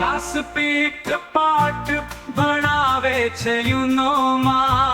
વ્યાસપીઠ પાઠ ભણાવે છે યુનો માં